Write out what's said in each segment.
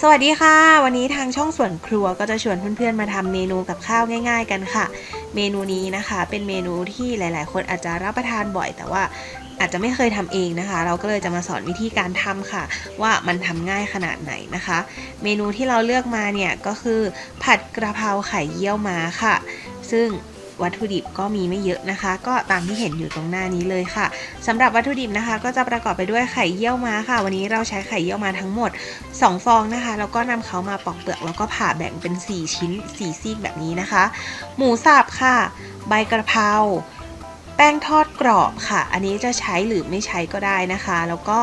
สวัสดีค่ะ วันนี้ทางช่องส่วนครัวก็จะชวนเพื่อนๆมาทำเมนูกับข้าวง่าย ๆ กันค่ะ เมนูนี้นะคะ เป็นเมนูที่หลาย ๆ คนอาจจะรับประทานบ่อย แต่ว่าอาจจะไม่เคยทำเองนะคะ เราก็เลยจะมาสอนวิธีการทำค่ะ ว่ามันทำง่ายขนาดไหนนะคะ เมนูที่เราเลือกมาเนี่ยก็คือ ผัดกระเพราไข่เยี่ยวม้าค่ะ ซึ่ง วัตถุดิบก็มีไม่เยอะนะคะ ก็ตามที่เห็นอยู่ตรงหน้านี้เลยค่ะสำหรับวัตถุดิบนะคะ ก็จะประกอบไปด้วยไข่เยี่ยวม้าค่ะ วันนี้เราใช้ไข่เยี่ยวม้าทั้งหมด 2 ฟองนะคะ แล้วก็นำเขามาปอกเปลือกแล้วก็ผ่าแบ่งเป็น 4 ชิ้น 4 ซีกแบบนี้นะคะ หมูสับค่ะ ใบกระเพราแป้งทอดกรอบค่ะ อันนี้จะใช้หรือไม่ใช้ก็ได้นะคะ แล้วก็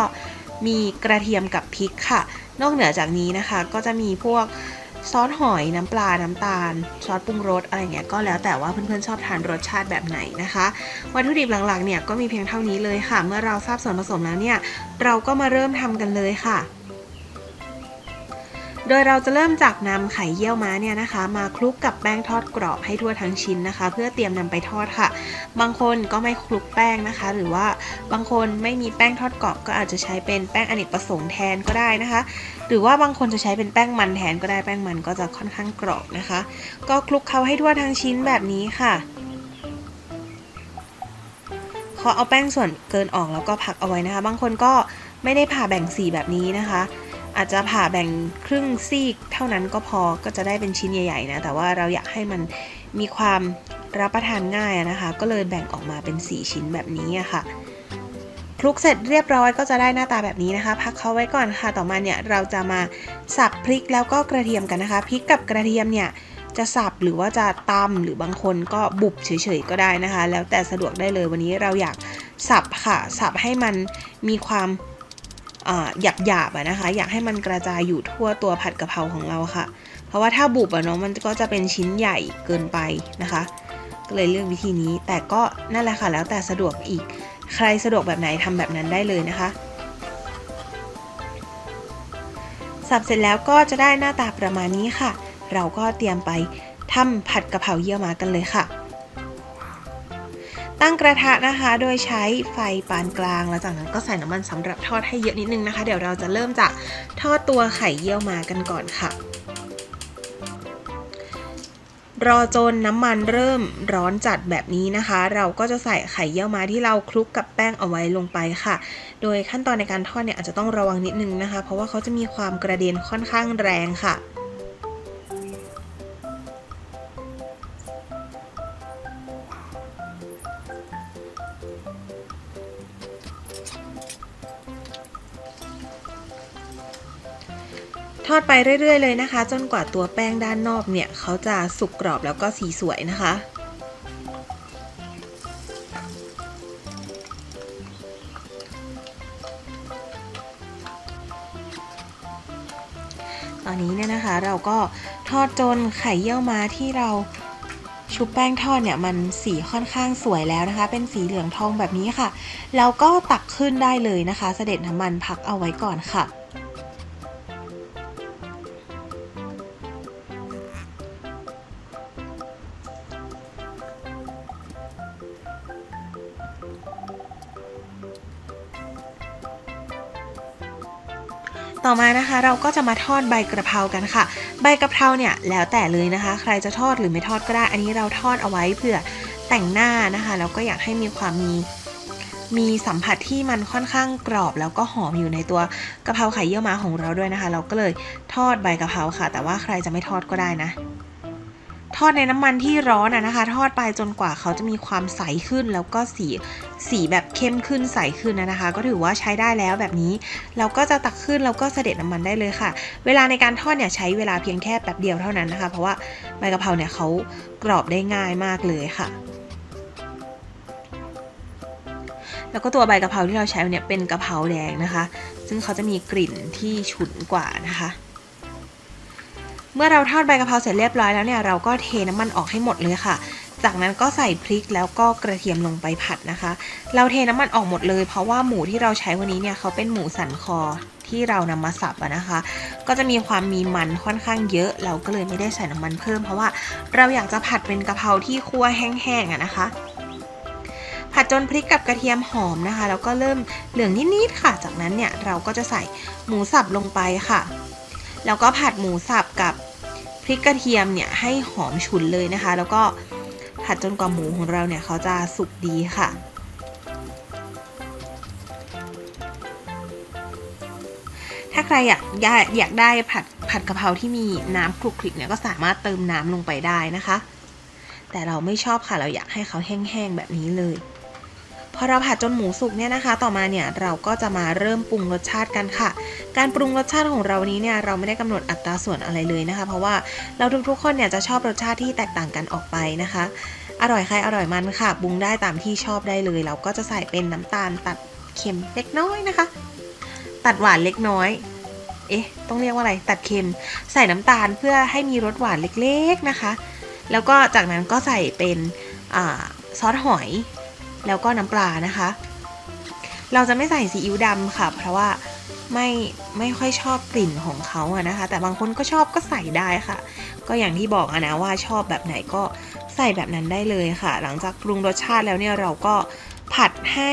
มีกระเทียมกับพริกค่ะ นอกเหนือจากนี้นะคะ ก็จะมีพวก ซอสหอยน้ำปลา น้ำตาล ซอสปรุงรสอะไรเงี้ยก็แล้วแต่ว่าเพื่อนๆชอบทานรสชาติแบบไหนนะคะ วัตถุดิบหลักๆเนี่ยก็มีเพียงเท่านี้เลยค่ะ เมื่อเราทราบส่วนผสมแล้วเนี่ย เราก็มาเริ่มทำกันเลยค่ะ โดยเราจะเริ่มจากนำไข่เยี่ยวม้าเนี่ยนะคะ มาคลุกกับแป้งทอดกรอบให้ทั่วทั้งชิ้นนะคะ เพื่อเตรียมนำไปทอดค่ะ บางคนก็ไม่คลุกแป้งนะคะ หรือว่าบางคนไม่มีแป้งทอดกรอบ ก็อาจจะใช้เป็นแป้งอเนกประสงค์แทนก็ได้นะคะ หรือว่าบางคนจะใช้เป็นแป้งมันแทนก็ได้แป้งมันก็จะค่อนข้างกรอบนะคะ ก็คลุกเคล้าให้ทั่วทั้งชิ้นแบบนี้ค่ะขอเอาแป้งส่วนเกินออกแล้วก็พักเอาไว้นะคะ บางคนก็ไม่ได้ผ่าแบ่งสีแบบนี้นะคะ อาจจะผ่าแบ่งครึ่งซีกเท่านั้นก็พอก็จะได้เป็นชิ้นใหญ่ๆนะแต่ว่าเราอยากให้มันมีความรับประทานง่ายนะคะ ก็เลยแบ่งออกมาเป็น 4 ชิ้นแบบนี้ค่ะคลุกเสร็จเรียบร้อยก็จะได้หน้าตาแบบนี้นะคะ พักเขาไว้ก่อนค่ะ ต่อมาเนี่ยเราจะมาสับพริกแล้วก็กระเทียมกันนะคะพริกกับกระเทียมเนี่ยจะสับหรือว่าจะตำหรือบางคนก็บุบเฉยๆก็ได้นะคะ แล้วแต่สะดวกได้เลยวันนี้เราอยากสับค่ะ สับให้มันมีความ หยาบหยาบนะคะ อยากให้มันกระจายอยู่ทั่วตัวผัดกะเพราของเราค่ะ เพราะว่าถ้าบุบอะเนาะมันก็จะเป็นชิ้นใหญ่เกินไปนะคะ ก็เลยเลือกวิธีนี้ แต่ก็นั่นแหละค่ะ แล้วแต่สะดวกอีก ใครสะดวกแบบไหนทำแบบนั้นได้เลยนะคะ สับเสร็จแล้วก็จะได้หน้าตาประมาณนี้ค่ะ เราก็เตรียมไปทำผัดกะเพราเยี่ยวมากันเลยค่ะ ตั้งกระทะนะคะ โดยใช้ไฟปานกลาง แล้วจากนั้นก็ใส่น้ำมันสำหรับทอดให้เยอะนิดนึงนะคะ เดี๋ยวเราจะเริ่มจากทอดตัวไข่เยี่ยวมากันก่อนค่ะ รอจนน้ำมันเริ่มร้อนจัดแบบนี้นะคะ เราก็จะใส่ไข่เยี่ยวมาที่เราคลุกกับแป้งเอาไว้ลงไปค่ะ โดยขั้นตอนในการทอดเนี่ยอาจจะต้องระวังนิดนึงนะคะ เพราะว่าเขาจะมีความกระเด็นค่อนข้างแรงค่ะ ทอดไปเรื่อย ๆ เลยนะคะ จนกว่าตัวแป้งด้านนอกเนี่ยเขาจะสุกกรอบแล้วก็สีสวยนะคะ ตอนนี้เนี่ยนะคะเราก็ทอดจนไข่เยี่ยวม้าที่เราชุบแป้งทอดเนี่ยมันสีค่อนข้างสวยแล้วนะคะ เป็นสีเหลืองทองแบบนี้ค่ะเราก็ตักขึ้นได้เลยนะคะ เสด็จน้ำมันพักเอาไว้ก่อนค่ะ ต่อมานะคะเราก็จะมาทอดใบกระเพรากันค่ะ ใบกระเพราเนี่ยแล้วแต่เลยนะคะ ใครจะทอดหรือไม่ทอดก็ได้ อันนี้เราทอดเอาไว้เพื่อแต่งหน้านะคะแล้วก็อยากให้มีความมีมีสัมผัสที่มันค่อนข้างกรอบแล้วก็หอมอยู่ในตัวกะเพราไข่เยี่ยวม้าของเราด้วยนะคะ เราก็เลยทอดใบกะเพราค่ะ แต่ว่าใครจะไม่ทอดก็ได้นะ ทอดในน้ำมันที่ร้อนอะนะคะ ทอดไปจนกว่าเขาจะมีความใสขึ้นแล้วก็สีสีแบบเข้มขึ้นใสขึ้นนะนะคะ ก็ถือว่าใช้ได้แล้วแบบนี้ เราก็จะตักขึ้นแล้วก็เสด็จน้ำมันได้เลยค่ะ เวลาในการทอดเนี่ยใช้เวลาเพียงแค่แป๊บเดียวเท่านั้นนะคะ เพราะว่าใบกะเพราเนี่ยเขากรอบได้ง่ายมากเลยค่ะแล้วก็ตัวใบกะเพราที่เราใช้เนี่ยเป็นกะเพราแดงนะคะ ซึ่งเขาจะมีกลิ่นที่ฉุนกว่านะคะ เมื่อเราทอดใบกะเพราเสร็จเรียบร้อยแล้วเนี่ยเราก็เทน้ำมันออกให้หมดเลยค่ะ จากนั้นก็ใส่พริกแล้วก็กระเทียมลงไปผัดนะคะ เราเทน้ำมันออกหมดเลย เพราะว่าหมูที่เราใช้วันนี้เนี่ยเขาเป็นหมูสันคอที่เรานำมาสับนะคะ ก็จะมีความมีมันค่อนข้างเยอะ เราก็เลยไม่ได้ใส่น้ำมันเพิ่มเพราะว่าเราอยากจะผัดเป็นกะเพราที่คั่วแห้งๆอะนะคะผัดจนพริกกับกระเทียมหอมนะคะ แล้วก็เริ่มเหลืองนิดๆค่ะ จากนั้นเนี่ยเราก็จะใส่หมูสับลงไปค่ะ แล้วก็ผัดหมูสับกับพริกกระเทียมเนี่ยให้หอมฉุนเลยนะคะ แล้วก็ผัดจนกว่าหมูของเราเนี่ยเขาจะสุกดีค่ะ ถ้าใครอยากอยากอยากได้ผัดผัดกะเพราที่มีน้ำคลุกคลิกเนี่ยก็สามารถเติมน้ำลงไปได้นะคะ แต่เราไม่ชอบค่ะเราอยากให้เขาแห้งๆแบบนี้เลย พอเราผัดจนหมูสุกเนี่ยนะคะ ต่อมาเนี่ยเราก็จะมาเริ่มปรุงรสชาติกันค่ะ การปรุงรสชาติของเรานี้เนี่ยเราไม่ได้กำหนดอัตราส่วนอะไรเลยนะคะ เพราะว่าเราทุกๆคนเนี่ยจะชอบรสชาติที่แตกต่างกันออกไปนะคะ อร่อยใครอร่อยมันค่ะปรุงได้ตามที่ชอบได้เลย เราก็จะใส่เป็นน้ำตาลตัดเค็มเล็กน้อยนะคะ ตัดหวานเล็กน้อยเอ๊ะต้องเรียกว่าอะไรตัดเค็ม ใส่น้ำตาลเพื่อให้มีรสหวานเล็กๆนะคะ แล้วก็จากนั้นก็ใส่เป็นอซอสหอย แล้วก็น้ำปลานะคะ เราจะไม่ใส่ซีอิ๊วดำค่ะ เพราะว่าไม่ไม่ค่อยชอบกลิ่นของเขาอะนะคะ แต่บางคนก็ชอบก็ใส่ได้ค่ะ ก็อย่างที่บอกอะนะว่าชอบแบบไหนก็ใส่แบบนั้นได้เลยค่ะ หลังจากปรุงรสชาติแล้วเนี่ยเราก็ผัดให้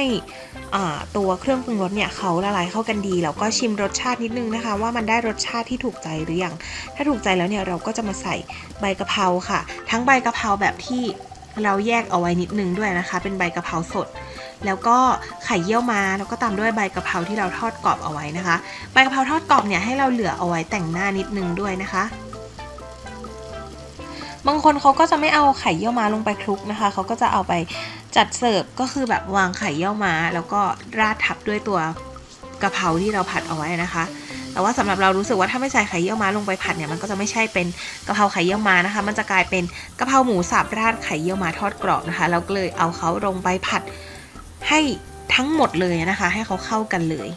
ตัวเครื่องปรุงรสเนี่ยเขาละลายเข้ากันดีแล้วก็ชิมรสชาตินิดนึงนะคะ ว่ามันได้รสชาติที่ถูกใจหรือยังถ้าถูกใจแล้วเนี่ยเราก็จะมาใส่ใบกะเพราค่ะ ทั้งใบกะเพราแบบที่ เราแยกเอาไว้นิดนึงด้วยนะคะ เป็นใบกะเพราสด แล้วก็ไข่เยี่ยวมาแล้วก็ตามด้วยใบกะเพราที่เราทอดกรอบเอาไว้นะคะ ใบกะเพราทอดกรอบเนี่ยให้เราเหลือเอาไว้แต่งหน้านิดนึงด้วยนะคะบางคนเขาก็จะไม่เอาไข่เยี่ยวม้าลงไปคลุกนะคะ เขาก็จะเอาไปจัดเสิร์ฟก็คือแบบวางไข่เยี่ยวม้า แล้วก็ราดทับด้วยตัวกะเพราที่เราผัดเอาไว้นะคะ แต่ว่าสำหรับเรารู้สึกว่าถ้าไม่ใส่ไข่เยี่ยวม้าลงไปผัดเนี่ยมันก็จะไม่ใช่เป็นกะเพราไข่เยี่ยวม้านะคะ มันจะกลายเป็นกะเพราหมูสับราดไข่เยี่ยวม้าทอดกรอบนะคะเราก็เลยเอาเขาลงไปผัดให้ทั้งหมดเลยนะคะ ให้เขาเข้ากันเลย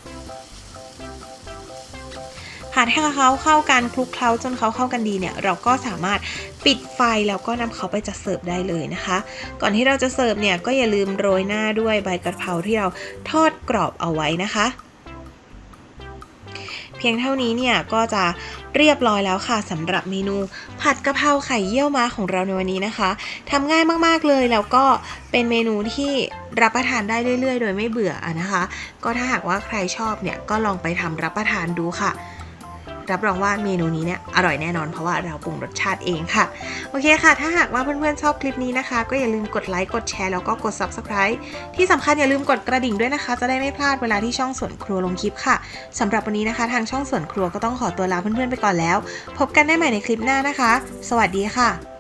ผัดให้เขาเข้ากันคลุกเคล้าจนเขาเข้ากันดีเนี่ยเราก็สามารถปิดไฟแล้วก็นำเขาไปจัดเสิร์ฟได้เลยนะคะ ก่อนที่เราจะเสิร์ฟเนี่ยก็อย่าลืมโรยหน้าด้วยใบกระเพราที่เราทอดกรอบเอาไว้นะคะ เพียงเท่านี้เนี่ยก็จะเรียบร้อยแล้วค่ะสำหรับเมนูผัดกะเพราไข่เยี่ยวม้าของเราในวันนี้นะคะทำง่ายมากๆเลยแล้วก็เป็นเมนูที่รับประทานได้เรื่อยๆ โดยไม่เบื่ออะนะคะ ก็ถ้าหากว่าใครชอบเนี่ยก็ลองไปทำรับประทานดูค่ะ รับรองว่าเมนูนี้เนี่ยอร่อยแน่นอนเพราะว่าเราปรุงรสชาติเองค่ะ โอเคค่ะ ถ้าหากว่าเพื่อนๆชอบคลิปนี้นะคะ ก็อย่าลืมกดไลค์กดแชร์แล้วก็กด subscribe ที่สำคัญอย่าลืมกดกระดิ่งด้วยนะคะ จะได้ไม่พลาดเวลาที่ช่องสวนครัวลงคลิปค่ะสำหรับวันนี้นะคะ ทางช่องสวนครัวก็ต้องขอตัวลาเพื่อนๆไปก่อนแล้ว พบกันได้ใหม่ในคลิปหน้านะคะ สวัสดีค่ะ